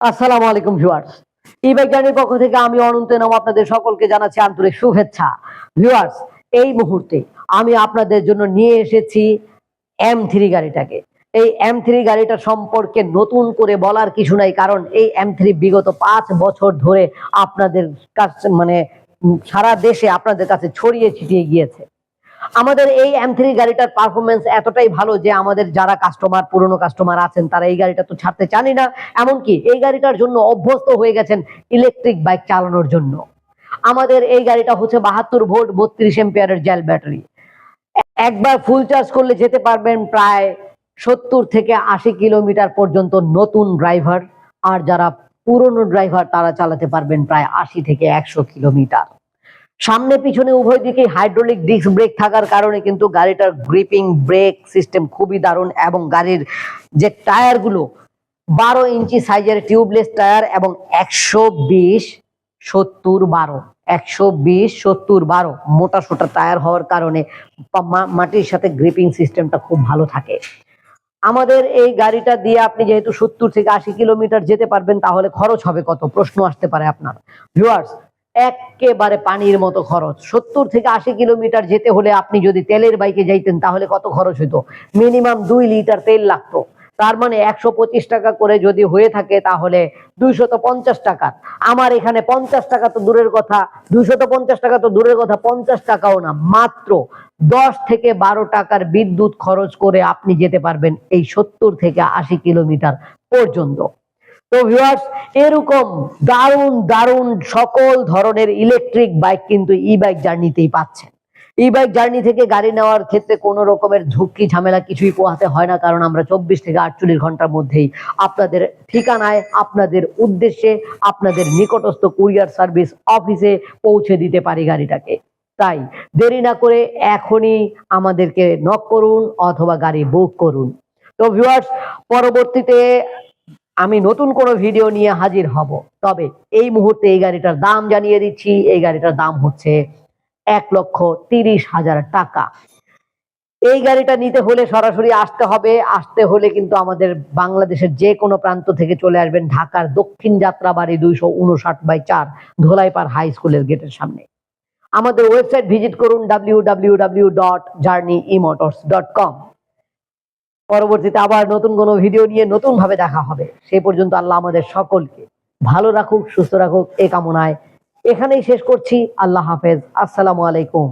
আসসালামু আলাইকুম ভিউয়ার্স। ই জার্নির পক্ষ থেকে আমি অনন্ত নাম আপনাদের সকলকে জানাচ্ছি আন্তরিক শুভেচ্ছা। ভিউয়ার্স, এই মুহূর্তে আমি আপনাদের জন্য নিয়ে এসেছি এম থ্রি গাড়িটাকে। এই এম থ্রি গাড়িটা সম্পর্কে নতুন করে বলার কিছু নাই, কারণ এই এম থ্রি বিগত পাঁচ বছর ধরে আপনাদের কাছে মানে সারা দেশে আপনাদের কাছে ছড়িয়ে ছিটিয়ে গিয়েছে। আমাদের এই এম থ্রি গাড়িটার পারফরমেন্স এতটাই ভালো যে আমাদের যারা কাস্টমার পুরনো কাস্টমার আছেন, তারা এই গাড়িটা তো ছাড়তে চানই না। এমনকি এই গাড়িটার জন্য অভ্যস্ত হয়ে গেছেন ইলেকট্রিক বাইক চালানোর জন্য। আমাদের এই গাড়িটা হচ্ছে বাহাত্তর ভোল্ট, বত্রিশ এম্পিয়ারের জেল ব্যাটারি একবার ফুল চার্জ করলে যেতে পারবেন প্রায় সত্তর থেকে আশি কিলোমিটার পর্যন্ত নতুন ড্রাইভার আর যারা পুরনো ড্রাইভার তারা চালাতে পারবেন প্রায় আশি থেকে একশো কিলোমিটার। সামনে পিছনে উভয় দিকে হাইড্রোলিক ডিস্ক ব্রেক থাকার কারণে কিন্তু গাড়িটার গ্রিপিং ব্রেক সিস্টেম খুবই দারুণ এবং গাড়ির যে টায়ারগুলো বারো ইঞ্চি সাইজের টিউবলেস টায়ার এবং একশো বিশ সত্তর বারো, একশো বিশ সত্তর বারো মোটা সোটা টায়ার হওয়ার কারণে মাটির সাথে গ্রিপিং সিস্টেমটা খুব ভালো থাকে। আমাদের এই গাড়িটা দিয়ে আপনি যেহেতু সত্তর থেকে আশি কিলোমিটার যেতে পারবেন, তাহলে খরচ হবে কত? প্রশ্ন আসতে পারে আপনার। ভিউয়ার্স একেবারে পানির মতো খরচ। সত্তর থেকে আশি কিলোমিটার যেতে হলে আপনি যদি তেলের বাইকে যাইতেন, তাহলে কত খরচ হতো মিনিমাম দুই লিটার তেল লাগতো। তার মানে একশো পঁচিশ টাকা করে যদি হয়ে থাকে, তাহলে দুইশত পঞ্চাশ টাকা। আমার এখানে পঞ্চাশ টাকা তো দূরের কথা, দুইশত পঞ্চাশ টাকা তো দূরের কথা, পঞ্চাশ টাকাও না, মাত্র দশ থেকে বারো টাকার বিদ্যুৎ খরচ করে আপনি যেতে পারবেন এই সত্তর থেকে আশি কিলোমিটার পর্যন্ত। তো ভিউয়ার্স এরকম দারুণ দারুণ সকল ধরনের ইলেকট্রিক বাইক কিন্তু ই বাইক জার্নিতেই পাচ্ছেন। ই বাইক জার্নি থেকে গাড়ি নেওয়ার ক্ষেত্রে কোনো রকমের ঝুঁকি, ঝামেলা কিছুই পোহাতে হয় না, কারণ আমরা চব্বিশ থেকে আটচল্লিশ ঘণ্টার মধ্যেই আপনাদের ঠিকানায়, আপনাদের উদ্দেশ্যে, আপনাদের নিকটস্থ কুরিয়ার সার্ভিস অফিসে পৌঁছে দিতে পারি গাড়িটাকে। তাই দেরি না করে এখনই আমাদেরকে নক করুন অথবা গাড়ি বুক করুন। তো ভিউয়ার্স পরবর্তীতে আমি নতুন কোনো ভিডিও নিয়ে হাজির হব। তবে এই মুহূর্তে এই গাড়িটার দাম জানিয়ে দিচ্ছি। এই গাড়িটার দাম হচ্ছে এক লক্ষ তিরিশ হাজার টাকা। এই গাড়িটা নিতে হলে সরাসরি আসতে হবে। আসতে হলে কিন্তু আমাদের বাংলাদেশের যে কোনো প্রান্ত থেকে চলে আসবেন ঢাকার দক্ষিণ যাত্রাবাড়ি দুইশো উনষাট বাই চার ধোলাইপাড় হাই স্কুলের গেটের সামনে। আমাদের ওয়েবসাইট ভিজিট করুন W W W dot journey emotors dot com পরবর্তীতে আবার নতুন কোনো ভিডিও নিয়ে নতুন ভাবে দেখা হবে। সেই পর্যন্ত আল্লাহ আমাদের সকলকে ভালো রাখুক, সুস্থ রাখুক, এ কামনায় এখানেই শেষ করছি। আল্লাহ হাফেজ। আসসালামু আলাইকুম।